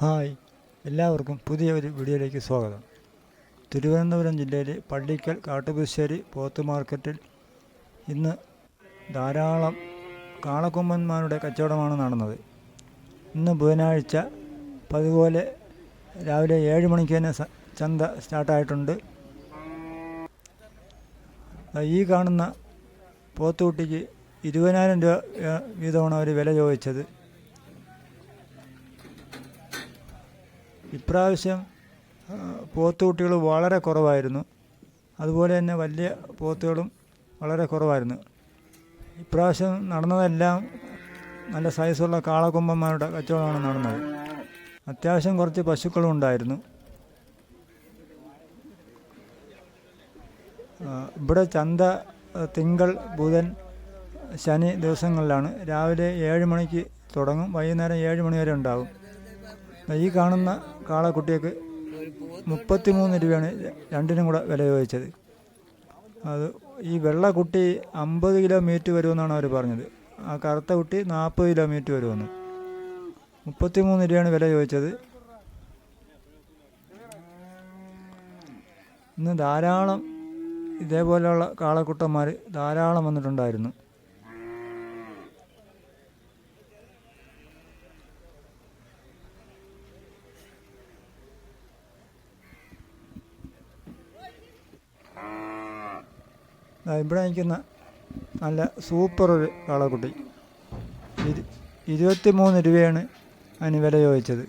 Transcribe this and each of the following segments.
Hi. എല്ലാവർക്കും പുതിയ ഒരു വീഡിയോയിലേക്ക് സ്വാഗതം. തിരുവനന്തപുരം ജില്ലയിലെ പള്ളിക്കൽ കാട്ടുപുശ്ശേരി പോത്ത് മാർക്കറ്റിൽ ഇന്ന് ധാരാളം കാളക്കൊമ്പന്മാരുടെ കച്ചവടമാണ് നടന്നത്. ഇന്ന് ബുധനാഴ്ച പതുപോലെ രാവിലെ ഏഴ് മണിക്ക് തന്നെ ചന്ത സ്റ്റാർട്ടായിട്ടുണ്ട്. ഈ കാണുന്ന പോത്തുകുട്ടിക്ക് ഇരുപതിനായിരം രൂപ വീതമാണ് അവർ വില ചോദിച്ചത്. ഇപ്രാവശ്യം പോത്തുകുട്ടികൾ വളരെ കുറവായിരുന്നു. അതുപോലെ തന്നെ വലിയ പോത്തുകളും വളരെ കുറവായിരുന്നു. ഇപ്രാവശ്യം നടന്നതെല്ലാം നല്ല സൈസുള്ള കാളക്കൊമ്പന്മാരുടെ കച്ചവടമാണ് നടന്നത്. അത്യാവശ്യം കുറച്ച് പശുക്കളും ഉണ്ടായിരുന്നു. ഇവിടെ ചന്ത തിങ്കൾ ബുധൻ ശനി ദിവസങ്ങളിലാണ്. രാവിലെ ഏഴ് മണിക്ക് തുടങ്ങും. വൈകുന്നേരം ഏഴ് മണി വരെ ഉണ്ടാകും ഈ കാണുന്ന കാളക്കുട്ടിയൊക്കെ മുപ്പത്തിമൂന്ന് രൂപയാണ് രണ്ടിനും കൂടെ വില ചോദിച്ചത്. അത് ഈ വെള്ള കുട്ടി അമ്പത് കിലോ മീറ്റ് വരുമെന്നാണ് അവർ പറഞ്ഞത്. ആ കറുത്ത കുട്ടി നാൽപ്പത് കിലോ മീറ്റ് വരുമെന്ന്. മുപ്പത്തിമൂന്ന് രൂപയാണ് വില ചോദിച്ചത്. ഇന്ന് ധാരാളം ഇതേപോലെയുള്ള കാളക്കുട്ടന്മാർ ധാരാളം വന്നിട്ടുണ്ടായിരുന്നു. ഇവിടെ നിൽക്കുന്ന നല്ല സൂപ്പർ ഒരു കാളക്കുട്ടി. ഇരു ഇരുപത്തി മൂന്ന് രൂപയാണ് അതിന് വില ചോദിച്ചത്.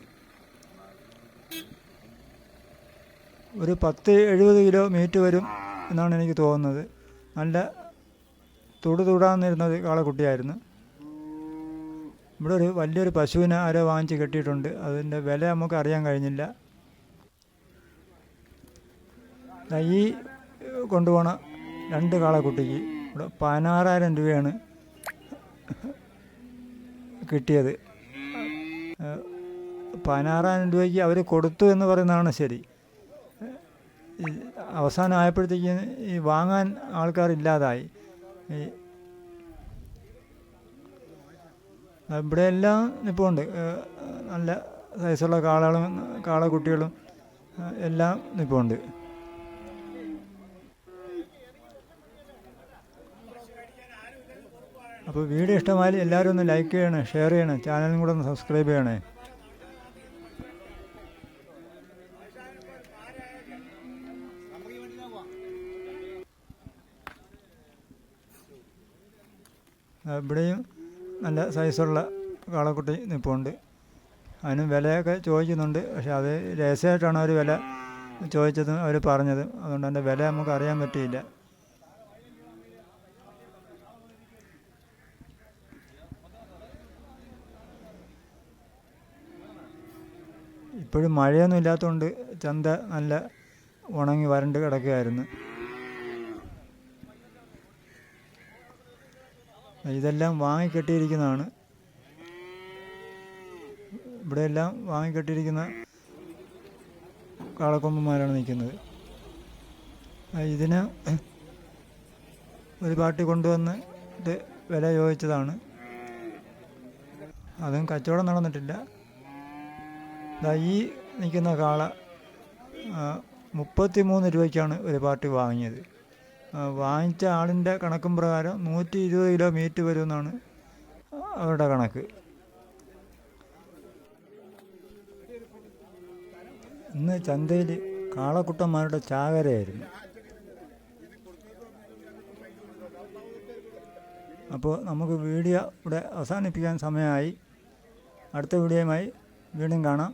ഒരു പത്ത് എഴുപത് കിലോ മീറ്റ് വരും എന്നാണ് എനിക്ക് തോന്നുന്നത്. നല്ല തുടു തുടാന്നിരുന്നത് കാളക്കുട്ടിയായിരുന്നു. ഇവിടെ ഒരു വലിയൊരു പശുവിനെ ആരോ വാങ്ങിച്ച് കെട്ടിയിട്ടുണ്ട്. അതിന്റെ വില നമുക്ക് അറിയാൻ കഴിഞ്ഞില്ല. ഈ കൊണ്ടുപോണ രണ്ട് കാളക്കുട്ടിക്ക് ഇവിടെ പതിനാറായിരം രൂപയാണ് കിട്ടിയത്. പതിനാറായിരം രൂപയ്ക്ക് അവർ കൊടുത്തു എന്ന് പറയുന്നതാണ് ശരി. അവസാനം ആയപ്പോഴത്തേക്ക് ഈ വാങ്ങാൻ ആൾക്കാരില്ലാതായി ഇവിടെ എല്ലാം ഇപ്പോൾ ഉണ്ട്. നല്ല സൈസുള്ള കാളകളും കാളക്കുട്ടികളും എല്ലാം ഇപ്പോൾ നിൽപ്പുണ്ട് അപ്പോൾ വീഡിയോ ഇഷ്ടമായാലും എല്ലാവരും ഒന്ന് ലൈക്ക് ചെയ്യണേ ഷെയർ ചെയ്യണേ ചാനലും കൂടെ ഒന്ന് സബ്സ്ക്രൈബ് ചെയ്യണേ. ഇവിടെയും നല്ല സൈസുള്ള കാളക്കുട്ടി നിൽപ്പുണ്ട് അതിനും വിലയൊക്കെ ചോദിക്കുന്നുണ്ട് പക്ഷെ അത് രഹസ്യമായിട്ടാണ് അവർ വില ചോദിച്ചതും അവർ പറഞ്ഞതും. അതുകൊണ്ട് അതിന്റെ വില നമുക്ക് അറിയാൻ പറ്റിയില്ല. ഇപ്പോഴും മഴയൊന്നും ഇല്ലാത്തതുകൊണ്ട് ചന്ത നല്ല ഉണങ്ങി വരണ്ട് കിടക്കുകയായിരുന്നു. ഇതെല്ലാം വാങ്ങിക്കെട്ടിയിരിക്കുന്നതാണ്. ഇവിടെ എല്ലാം വാങ്ങിക്കെട്ടിയിരിക്കുന്ന കാളക്കൊമ്പന്മാരാണ് നിൽക്കുന്നത്. ഇതിന് ഒരു പാട്ടി കൊണ്ടുവന്നിട്ട് വില ചോദിച്ചതാണ്. അതും കച്ചവടം നടന്നിട്ടില്ല. ഈ നിൽക്കുന്ന കാള മുപ്പത്തി മൂന്ന് രൂപയ്ക്കാണ് ഒരു പാർട്ടി വാങ്ങിയത്. വാങ്ങിച്ച ആളിന്റെ കണക്കും പ്രകാരം നൂറ്റി ഇരുപത് കിലോ മീറ്റ് വരുമെന്നാണ് അവരുടെ കണക്ക്. ഇന്ന് ചന്തയിൽ കാളക്കുട്ടന്മാരുടെ ചാകരയായിരുന്നു. അപ്പോൾ നമുക്ക് വീഡിയോ ഇവിടെ അവസാനിപ്പിക്കാൻ സമയമായി. അടുത്ത വീഡിയോയുമായി വീണ്ടും കാണാം.